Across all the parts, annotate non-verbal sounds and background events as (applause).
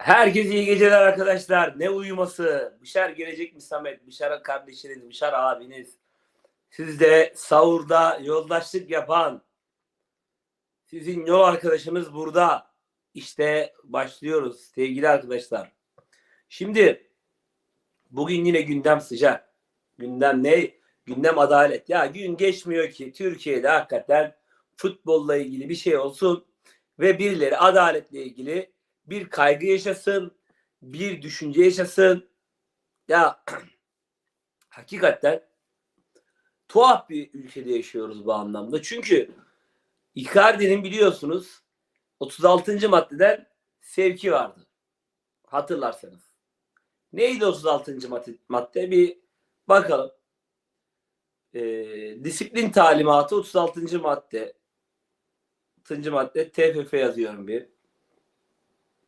Herkese iyi geceler arkadaşlar. Ne uyuması? Bişar gelecek mi Samet? Bişar kardeşiniz, Bişar abiniz. Siz de sahurda yoldaşlık yapan sizin yol arkadaşınız burada. İşte başlıyoruz sevgili arkadaşlar. Şimdi bugün yine gündem sıcak. Gündem ne? Gündem adalet. Ya gün geçmiyor ki Türkiye'de hakikaten futbolla ilgili bir şey olsun ve birileri adaletle ilgili bir kaygı yaşasın, bir düşünce yaşasın. Ya (clears throat) hakikaten tuhaf bir ülkede yaşıyoruz bu anlamda. Çünkü Icardi'nin biliyorsunuz 36. maddeden sevki vardı. Hatırlarsanız. Neydi 36. madde? madde? Bir bakalım. Ee, disiplin talimatı 36. madde. 36. madde TFF yazıyorum bir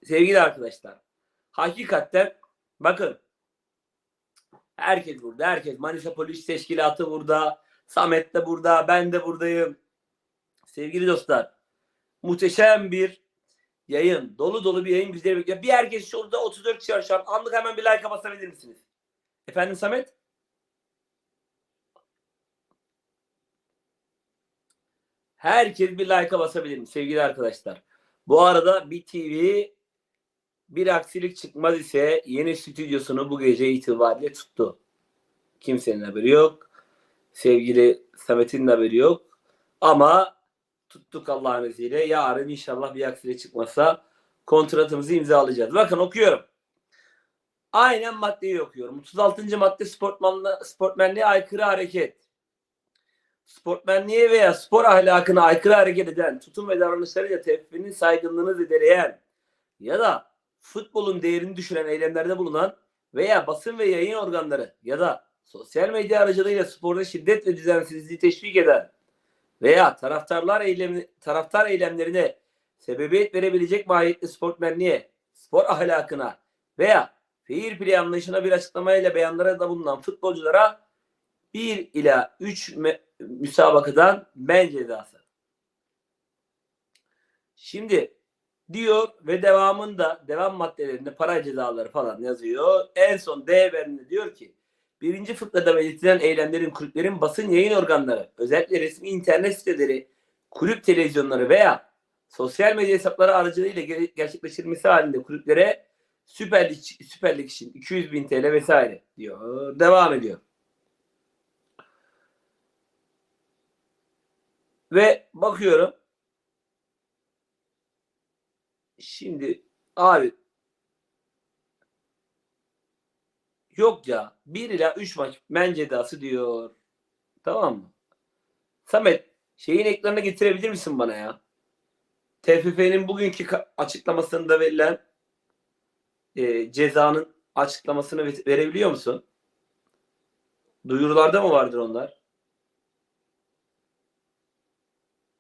sevgili arkadaşlar hakikaten bakın. Herkes burada herkes. Manisa Polis Teşkilatı burada Samet de burada ben de buradayım. Sevgili dostlar muhteşem bir yayın. Dolu dolu bir yayın bizleri bekliyor. Bir herkes şurada 34 kişi şu an. Anlık hemen bir like basabilir misiniz? Efendim Samet? Herkes bir like'a basabilir mi sevgili arkadaşlar? Bu arada BTV bir aksilik çıkmaz ise yeni stüdyosunu bu gece itibariyle tuttu. Kimsenin haberi yok. Sevgili Samet'in haberi yok. Ama tuttuk Allah'ın izniyle. Yarın inşallah bir aksilik çıkmazsa kontratımızı imzalayacağız. Bakın okuyorum. Aynen maddeyi okuyorum. 36. madde sportmenliğe aykırı hareket. Sportmenliğe veya spor ahlakına aykırı hareket eden, tutum ve davranışlarıyla tevfinin saygınlığını zedeleyen ya da futbolun değerini düşüren eylemlerde bulunan veya basın ve yayın organları ya da sosyal medya aracılığıyla sporda şiddet ve düzensizliği teşvik eden veya taraftarlar eylemi, taraftar eylemlerine sebebiyet verebilecek mahiyetli sportmenliğe, spor ahlakına veya fair play anlayışına bir açıklamayla beyanlara da bulunan futbolculara 1 ila 3 müsabakadan men cezası. Şimdi diyor ve devamında devam maddelerinde para cezaları falan yazıyor. En son D bölümünde diyor ki birinci fıkrada belirtilen eylemlerin kulüplerin basın yayın organları özellikle resmi internet siteleri kulüp televizyonları veya sosyal medya hesapları aracılığıyla gerçekleştirilmesi halinde kulüplere Süper Lig, Süper Lig için 200 bin TL vesaire diyor. Devam ediyor. Ve bakıyorum Şimdi abi yok ya 1 ila 3 maç men cezası diyor. Tamam mı? Samet şeyin ekranına getirebilir misin bana ya? TFF'nin bugünkü açıklamasında verilen e, cezanın açıklamasını verebiliyor musun? Duyurularda mı vardır onlar?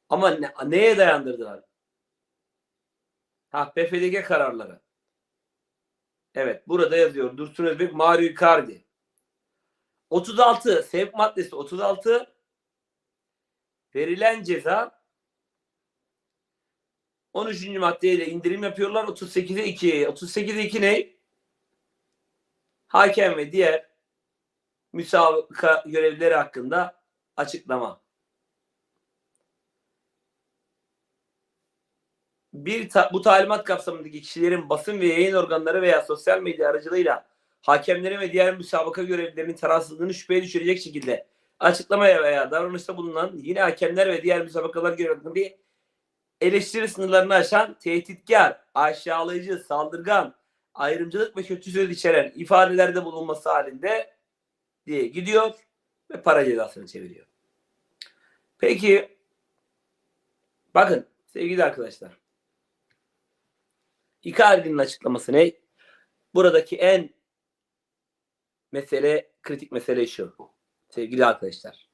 Ama ne, neye dayandırdılar? Ha PFDG kararları. Evet burada yazıyor. Dursun Özbek, Mario Icardi. 36 sevk maddesi 36 verilen ceza 13. maddeyle indirim yapıyorlar. 38'e 2. 38'e 2 ne? Hakem ve diğer müsabaka görevlileri hakkında açıklama. Bir ta, bu talimat kapsamındaki kişilerin basın ve yayın organları veya sosyal medya aracılığıyla hakemlerin ve diğer müsabaka görevlilerinin tarafsızlığını şüpheye düşürecek şekilde açıklamaya veya davranışta bulunan yine hakemler ve diğer müsabakalar görevlilerinin eleştiri sınırlarını aşan tehditkar, aşağılayıcı, saldırgan, ayrımcılık ve kötü söz içeren ifadelerde bulunması halinde diye gidiyor ve para cezasını çeviriyor. Peki bakın sevgili arkadaşlar Icardi'nin açıklaması ne? Buradaki en mesele, kritik mesele şu. Sevgili arkadaşlar.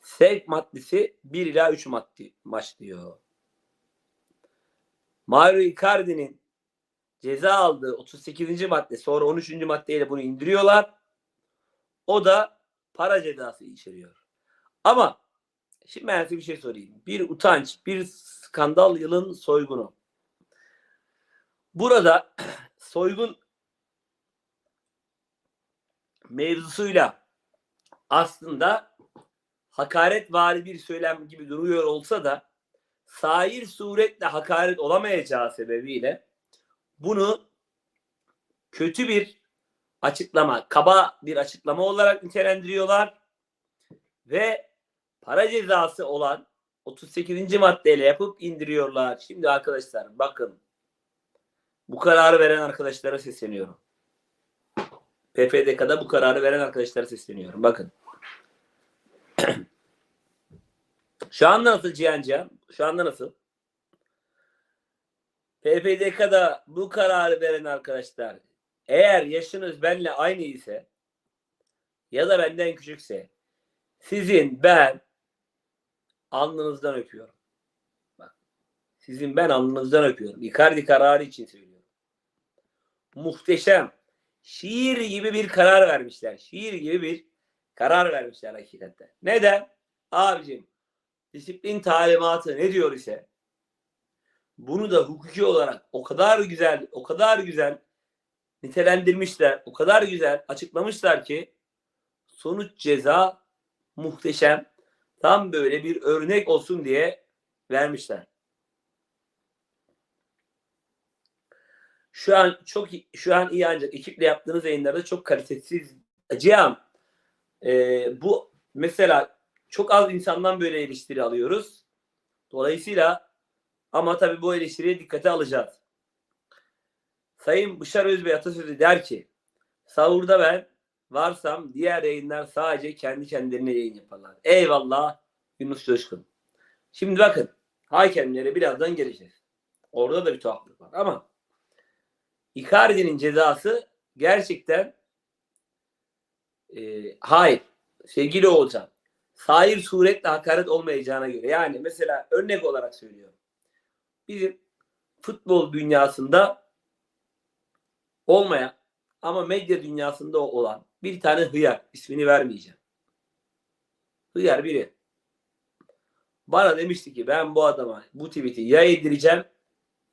Sevk maddesi 1 ila 3 madde başlıyor. Mario Icardi'nin ceza aldığı 38. madde sonra 13. maddeyle bunu indiriyorlar. O da para cezası içeriyor. Ama şimdi ben size bir şey sorayım. Bir utanç, bir skandal yılın soygunu. Burada (clears throat) soygun mevzusuyla aslında hakaret vari bir söylem gibi duruyor olsa da sair suretle hakaret olamayacağı sebebiyle bunu kötü bir açıklama, kaba bir açıklama olarak nitelendiriyorlar ve para cezası olan 38. maddeyle yapıp indiriyorlar. Şimdi arkadaşlar bakın bu kararı veren arkadaşlara sesleniyorum. PPDK'da bu kararı veren arkadaşlara sesleniyorum. Bakın. (clears throat) Şu anda nasıl Cihan Cihan? Şu anda nasıl? PPDK'da bu kararı veren arkadaşlar eğer yaşınız benle aynı ise ya da benden küçükse sizin ben alnınızdan öpüyorum. Bak, sizin ben alnınızdan öpüyorum. Icardi kararı için söylüyorum. Muhteşem. Şiir gibi bir karar vermişler. Şiir gibi bir karar vermişler hakikaten. Neden? Abicim disiplin talimatı ne diyor ise bunu da hukuki olarak o kadar güzel, o kadar güzel nitelendirmişler, o kadar güzel açıklamışlar ki sonuç ceza muhteşem. Tam böyle bir örnek olsun diye vermişler. Şu an çok şu an iyi ancak ekiple yaptığınız yayınlarda çok kalitesiz. Cihan e, bu mesela çok az insandan böyle eleştiri alıyoruz. Dolayısıyla ama tabii bu eleştiriye dikkate alacağız. Sayın Bışar Özbey atasözü der ki sahurda ben varsam diğer yayınlar sadece kendi kendilerine yayın yaparlar. Eyvallah Yunus Coşkun. Şimdi bakın hakemlere birazdan geleceğiz. Orada da bir tuhaflık var ama Icardi'nin cezası gerçekten e, hayır sevgili Oğuzhan sair suretle hakaret olmayacağına göre yani mesela örnek olarak söylüyorum. Bizim futbol dünyasında olmayan ama medya dünyasında olan bir tane hıyar ismini vermeyeceğim. Hıyar biri. Bana demişti ki ben bu adama bu tweet'i ya yedireceğim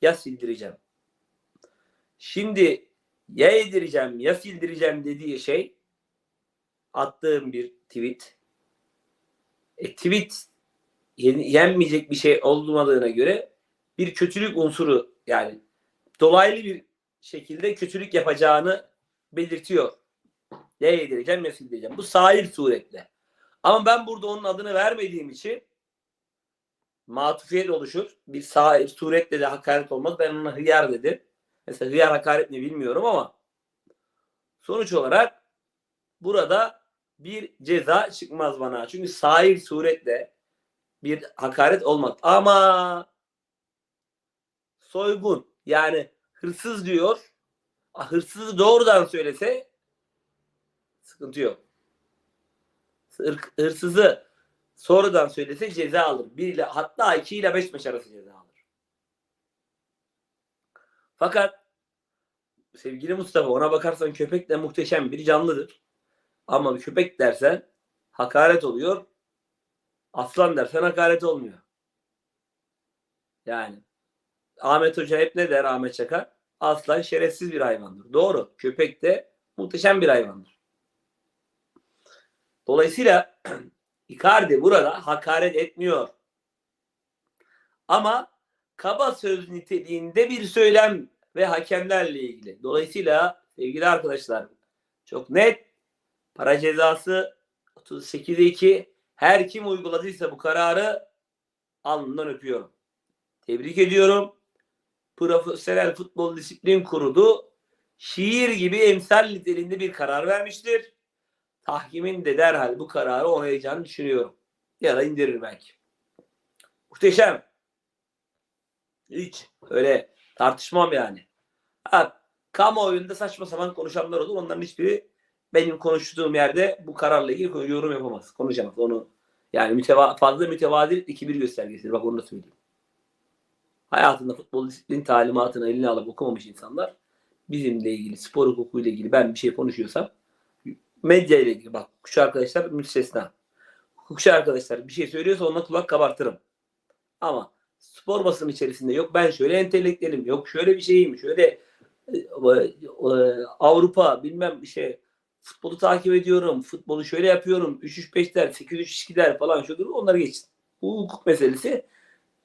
ya sildireceğim. Şimdi ya yedireceğim ya sildireceğim dediği şey attığım bir tweet. E, tweet yenmeyecek bir şey olmadığına göre bir kötülük unsuru yani dolaylı bir şekilde kötülük yapacağını belirtiyor. Ya yedireceğim ya sildireceğim. Bu sahil suretle. Ama ben burada onun adını vermediğim için matufiyet oluşur. Bir sahil suretle de hakaret olmaz. Ben ona hıyar dedim. Mesela hıyar hakaret mi bilmiyorum ama sonuç olarak burada bir ceza çıkmaz bana. Çünkü sahil suretle bir hakaret olmaz. Ama soygun yani hırsız diyor. Hırsızı doğrudan söylese sıkıntı yok. Hırsızı sonradan söylese ceza alır. Bir ile hatta iki ile beş maç arası ceza alır. Fakat sevgili Mustafa ona bakarsan köpek de muhteşem bir canlıdır. Ama köpek dersen hakaret oluyor. Aslan dersen hakaret olmuyor. Yani Ahmet Hoca hep ne der Ahmet Çakar? Aslan şerefsiz bir hayvandır. Doğru. Köpek de muhteşem bir hayvandır. Dolayısıyla (clears throat) Icardi burada hakaret etmiyor. Ama kaba söz niteliğinde bir söylem ve hakemlerle ilgili. Dolayısıyla sevgili arkadaşlar çok net para cezası 38'e 2 her kim uyguladıysa bu kararı alnından öpüyorum. Tebrik ediyorum. Profesyonel Futbol Disiplin Kurulu şiir gibi emsal niteliğinde bir karar vermiştir. Tahkimin de derhal bu kararı onaylayacağını düşünüyorum. Ya da indirir belki. Muhteşem. Hiç öyle tartışmam yani. Ha, kamuoyunda saçma sapan konuşanlar olur. Onların hiçbiri benim konuştuğum yerde bu kararla ilgili yorum yapamaz. Konuşamaz. Onu yani müteva fazla mütevazi iki bir göstergesidir. Bak onu da söyleyeyim. Hayatında futbol disiplin talimatını eline alıp okumamış insanlar bizimle ilgili, spor hukukuyla ilgili ben bir şey konuşuyorsam medya ile ilgili bak hukukçu arkadaşlar müstesna. Hukukçu arkadaşlar bir şey söylüyorsa ona kulak kabartırım. Ama spor basın içerisinde yok ben şöyle entelektüelim, yok şöyle bir şeyim, şöyle e, e, Avrupa bilmem şey futbolu takip ediyorum. Futbolu şöyle yapıyorum. 3-3-5'ler, 8-3-2'ler falan şudur. Onları geçin. Bu hukuk meselesi.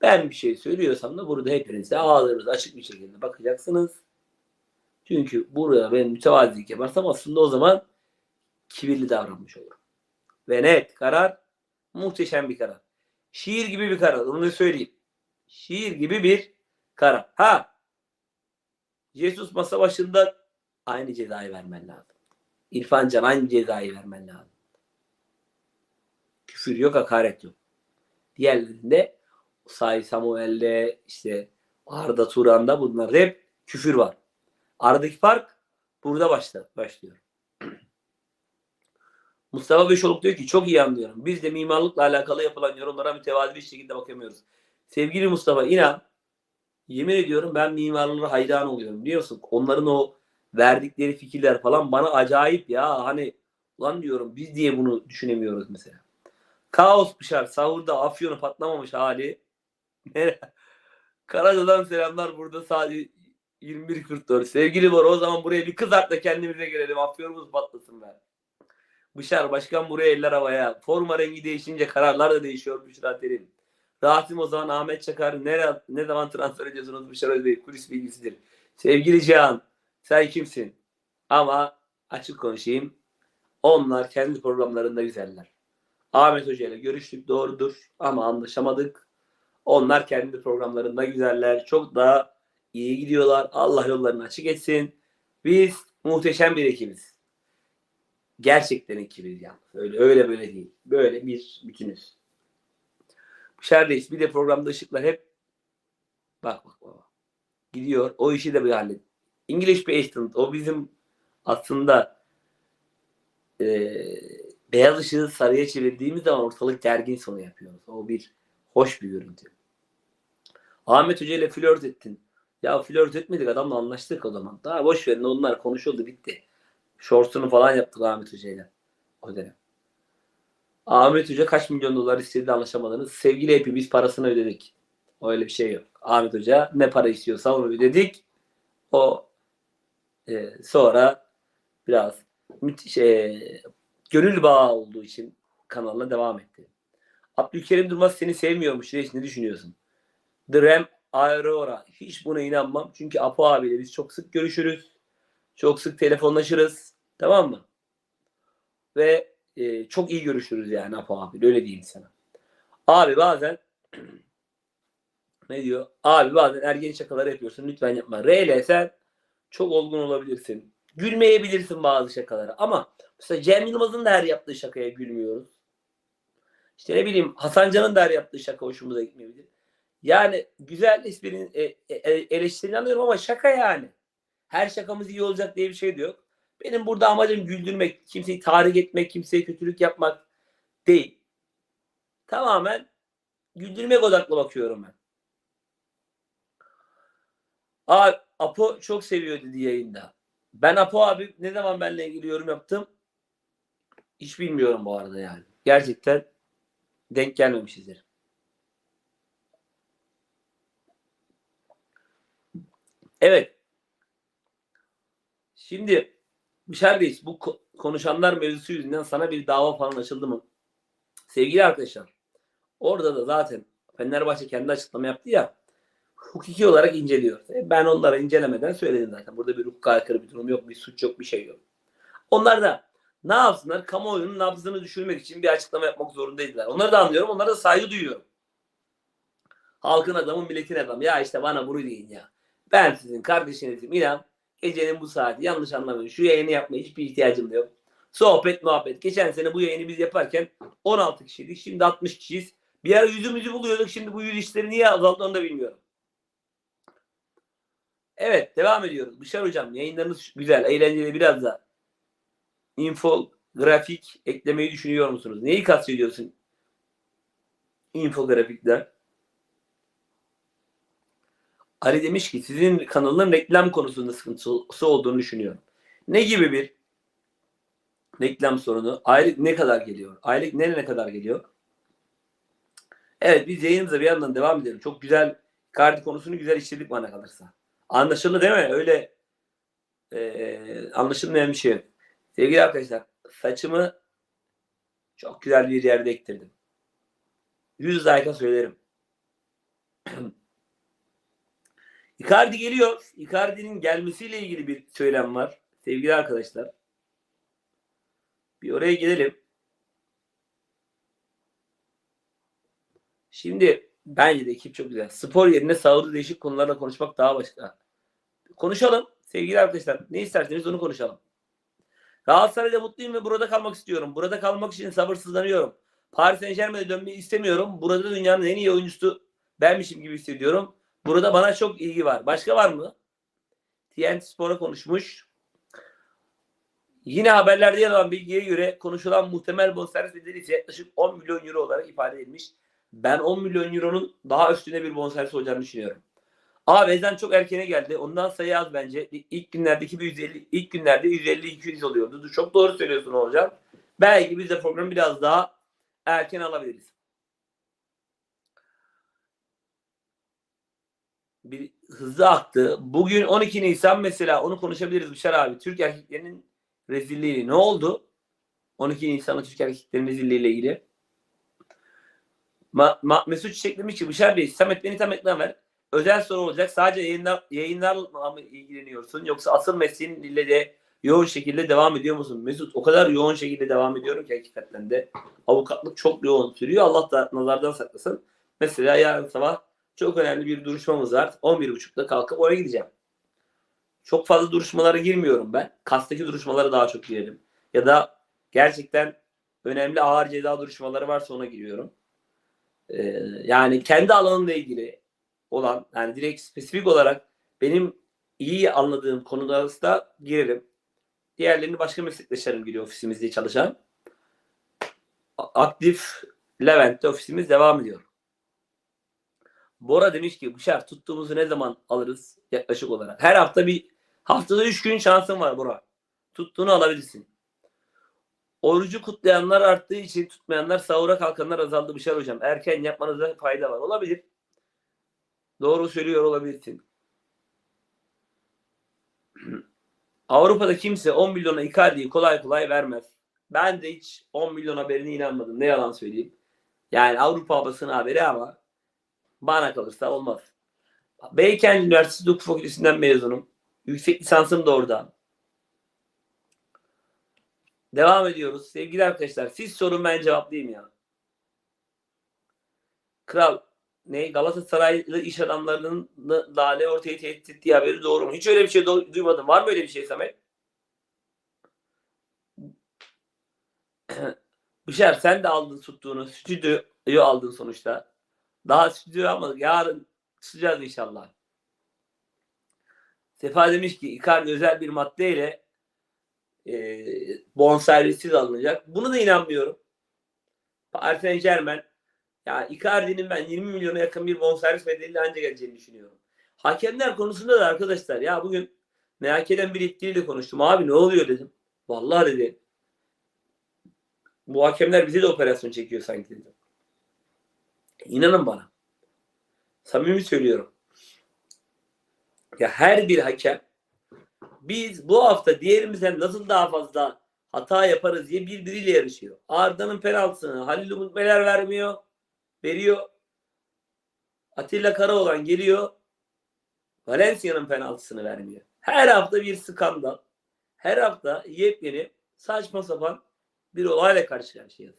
Ben bir şey söylüyorsam da burada hepinize ağlarınız açık bir şekilde bakacaksınız. Çünkü burada ben mütevazilik yaparsam aslında o zaman kibirli davranmış olurum. Ve net karar muhteşem bir karar. Şiir gibi bir karar. Onu söyleyeyim. Şiir gibi bir karar. Ha Jesus masa başında aynı cezayı vermen lazım. İrfan Can aynı cezayı vermen lazım. Küfür yok, hakaret yok. Diğerlerinde Say Samuel'de işte Arda Turan'da bunlar hep küfür var. Aradaki fark burada başla, başlıyor. (clears throat) Mustafa Beşoluk diyor ki çok iyi anlıyorum. Biz de mimarlıkla alakalı yapılan yorumlara mütevazi bir şekilde bakamıyoruz. Sevgili Mustafa inan yemin ediyorum ben mimarlara hayran oluyorum. Biliyorsun onların o verdikleri fikirler falan bana acayip ya. Hani ulan diyorum biz diye bunu düşünemiyoruz mesela. Kaos Bışar sahurda afyonu patlamamış hali. (laughs) Karaca'dan selamlar burada sadece 21.44. Sevgili var o zaman buraya bir kızart da kendimize gelelim. Afyonumuz patlasın be. Bışar başkan buraya eller havaya. Forma rengi değişince kararlar da değişiyor Büşra Terim. Rahatim o zaman Ahmet Çakar ne, ne zaman transfer ediyorsunuz Büşar Özbey kulis bilgisidir. Sevgili Cihan sen kimsin? Ama açık konuşayım. Onlar kendi programlarında güzeller. Ahmet Hoca ile görüştük doğrudur ama anlaşamadık. Onlar kendi programlarında güzeller. Çok daha iyi gidiyorlar. Allah yollarını açık etsin. Biz muhteşem bir ekibiz. Gerçekten ekibiz yani. Öyle öyle böyle değil. Böyle bir bütünüz. Dışarıdayız. Bir de programda ışıklar hep bak bak bak. Gidiyor. O işi de bir hallet. English Patient o bizim aslında e, beyaz ışığı sarıya çevirdiğimiz zaman ortalık gergin sonu yapıyoruz. O bir hoş bir görüntü. Ahmet Hoca ile flört ettin. Ya flört etmedik adamla anlaştık o zaman. Daha boş verin onlar konuşuldu bitti. Shorts'unu falan yaptık Ahmet Hoca ile. O dönem. Ahmet Hoca kaç milyon dolar istedi anlaşamadınız. Sevgili hepimiz parasını ödedik. Öyle bir şey yok. Ahmet Hoca ne para istiyorsa onu ödedik. O e, sonra biraz müthiş e, gönül bağı olduğu için kanalına devam etti. Abdülkerim Durmaz seni sevmiyormuş. Reis ne düşünüyorsun? The Aurora. Hiç buna inanmam. Çünkü Apo abiyle biz çok sık görüşürüz. Çok sık telefonlaşırız. Tamam mı? Ve e, çok iyi görüşürüz yani Apo abi. Öyle diyeyim sana. Abi bazen (clears throat) ne diyor? Abi bazen ergen şakalar yapıyorsun. Lütfen yapma. RL sen çok olgun olabilirsin. Gülmeyebilirsin bazı şakalara. Ama mesela Cem Yılmaz'ın da her yaptığı şakaya gülmüyoruz. İşte ne bileyim Hasan Can'ın da her yaptığı şaka hoşumuza gitmeyebilir. Yani güzel esprinin e, e, eleştirini anlıyorum ama şaka yani. Her şakamız iyi olacak diye bir şey de yok. Benim burada amacım güldürmek, kimseyi tahrik etmek, kimseye kötülük yapmak değil. Tamamen güldürmek odaklı bakıyorum ben. Abi Apo çok seviyor dedi yayında. Ben Apo abi ne zaman benimle ilgili yorum yaptım? Hiç bilmiyorum bu arada yani. Gerçekten denk gelmemişizdir. Evet. Şimdi Bişar bu konuşanlar mevzusu yüzünden sana bir dava falan açıldı mı? Sevgili arkadaşlar orada da zaten Fenerbahçe kendi açıklama yaptı ya hukuki olarak inceliyor. E, ben onlara incelemeden söyledim zaten. Burada bir hukuka aykırı bir durum yok, bir suç yok, bir şey yok. Onlar da ne yapsınlar? Kamuoyunun nabzını düşürmek için bir açıklama yapmak zorundaydılar. Onları da anlıyorum. Onlara da saygı duyuyorum. Halkın adamı, milletin adamı. Ya işte bana bunu deyin ya. Ben sizin kardeşinizim. İnan gecenin bu saati yanlış anlamayın. Şu yayını yapmaya hiçbir ihtiyacım yok. Sohbet muhabbet. Geçen sene bu yayını biz yaparken 16 kişiydik. Şimdi 60 kişiyiz. Bir ara yüzümüzü buluyorduk. Şimdi bu yüz işleri niye azaldı onu da bilmiyorum. Evet devam ediyoruz. Bışar hocam yayınlarınız güzel, eğlenceli biraz da infografik eklemeyi düşünüyor musunuz? Neyi kastediyorsun? Infografikler. Ali demiş ki sizin kanalın reklam konusunda sıkıntısı olduğunu düşünüyorum. Ne gibi bir reklam sorunu? Aylık ne kadar geliyor? Aylık nereye kadar geliyor? Evet biz yayınımıza bir yandan devam edelim. Çok güzel kardi konusunu güzel işledik bana kalırsa. Anlaşıldı değil mi? Öyle Ee, anlaşılmayan bir şey. Sevgili arkadaşlar saçımı çok güzel bir yerde ektirdim. 100 like'a söylerim. (clears throat) Icardi geliyor. Icardi'nin gelmesiyle ilgili bir söylem var. Sevgili arkadaşlar. Bir oraya gidelim. Şimdi bence de ekip çok güzel. Spor yerine sağlıklı değişik konularla konuşmak daha başka. Konuşalım sevgili arkadaşlar. Ne isterseniz onu konuşalım. Galatasaray'da mutluyum ve burada kalmak istiyorum. Burada kalmak için sabırsızlanıyorum. Paris Saint Germain'e dönmeyi istemiyorum. Burada dünyanın en iyi oyuncusu benmişim gibi hissediyorum. Burada bana çok ilgi var. Başka var mı? TNT Spor'a konuşmuş. Yine haberlerde yer alan bilgiye göre konuşulan muhtemel bonservis bedeli ise yaklaşık 10 milyon euro olarak ifade edilmiş. Ben 10 milyon euronun daha üstüne bir bonservis olacağını düşünüyorum. Ama Vezden çok erkene geldi. Ondan sayı az bence. İlk günlerdeki bir 150, ilk günlerde 150-200 oluyordu. Çok doğru söylüyorsun hocam. Belki biz de programı biraz daha erken alabiliriz. Bir hızlı aktı. Bugün 12 Nisan mesela onu konuşabiliriz Bişar abi. Türk erkeklerinin rezilliği ne oldu? 12 Nisan'da Türk erkeklerinin rezilliğiyle ilgili. Ma, Ma, Mesut Çiçek demiş ki Bişar Bey Samet beni tam ekran ver. Özel soru olacak. Sadece yayınlar, yayınlarla mı ilgileniyorsun? Yoksa asıl mesleğinle de yoğun şekilde devam ediyor musun? Mesut o kadar yoğun şekilde devam ediyorum ki hakikaten de. Avukatlık çok yoğun sürüyor. Allah da nazardan saklasın. Mesela yarın sabah çok önemli bir duruşmamız var. 11.30'da kalkıp oraya gideceğim. Çok fazla duruşmalara girmiyorum ben. Kastaki duruşmalara daha çok girerim. Ya da gerçekten önemli ağır ceza duruşmaları varsa ona giriyorum. Ee, yani kendi alanımla ilgili olan yani direkt spesifik olarak benim iyi anladığım konuda da girerim. Diğerlerini başka meslektaşlarım giriyor ofisimizde çalışan. Aktif Levent'te ofisimiz devam ediyor. Bora demiş ki Bışar tuttuğumuzu ne zaman alırız yaklaşık olarak? Her hafta bir haftada 3 gün şansın var Bora. Tuttuğunu alabilirsin. Orucu kutlayanlar arttığı için tutmayanlar sahura kalkanlar azaldı Bışar hocam. Erken yapmanıza fayda var. Olabilir. Doğru söylüyor olabilirsin. (clears throat) Avrupa'da kimse 10 milyona Icardi'yi kolay kolay vermez. Ben de hiç 10 milyon haberine inanmadım. Ne yalan söyleyeyim. Yani Avrupa basını haberi ama bana kalırsa olmaz. Beykent Üniversitesi Hukuk Fakültesinden mezunum. Yüksek lisansım da orada. Devam ediyoruz. Sevgili arkadaşlar siz sorun ben cevaplayayım ya. Kral ne Galatasaraylı iş adamlarının Lale ortaya tehdit ettiği haberi doğru mu? Hiç öyle bir şey duymadım. Var mı öyle bir şey Samet? (clears throat) Bışar sen de aldın tuttuğunu. Stüdyoyu aldın sonuçta. Daha stüdyo almadık. Yarın tutacağız inşallah. Sefa demiş ki Icardi özel bir maddeyle e, bonservissiz alınacak. Bunu da inanmıyorum. Paris Saint Germain ya Icardi'nin ben 20 milyona yakın bir bonservis bedeliyle ancak geleceğini düşünüyorum. Hakemler konusunda da arkadaşlar ya bugün MHK'den bir yetkiliyle konuştum. Abi ne oluyor dedim. Vallahi dedi. Bu hakemler bize de operasyon çekiyor sanki dedim. İnanın bana. Samimi söylüyorum. Ya her bir hakem biz bu hafta diğerimizden nasıl daha fazla hata yaparız diye birbiriyle yarışıyor. Arda'nın penaltısını Halil Umut Meler vermiyor. Veriyor. Atilla Karaoğlan geliyor. Valencia'nın penaltısını vermiyor. Her hafta bir skandal. Her hafta yepyeni saçma sapan bir olayla karşı karşıyayız.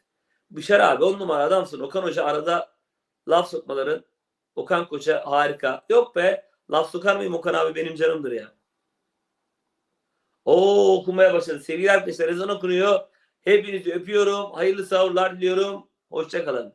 Bışar abi on numara adamsın. Okan Hoca arada laf sokmaların. Okan Koç'a harika. Yok be laf sokar mıyım Okan abi benim canımdır ya. O okumaya başladı. Sevgili arkadaşlar ezan okunuyor. Hepinizi öpüyorum. Hayırlı sahurlar diliyorum. Hoşçakalın.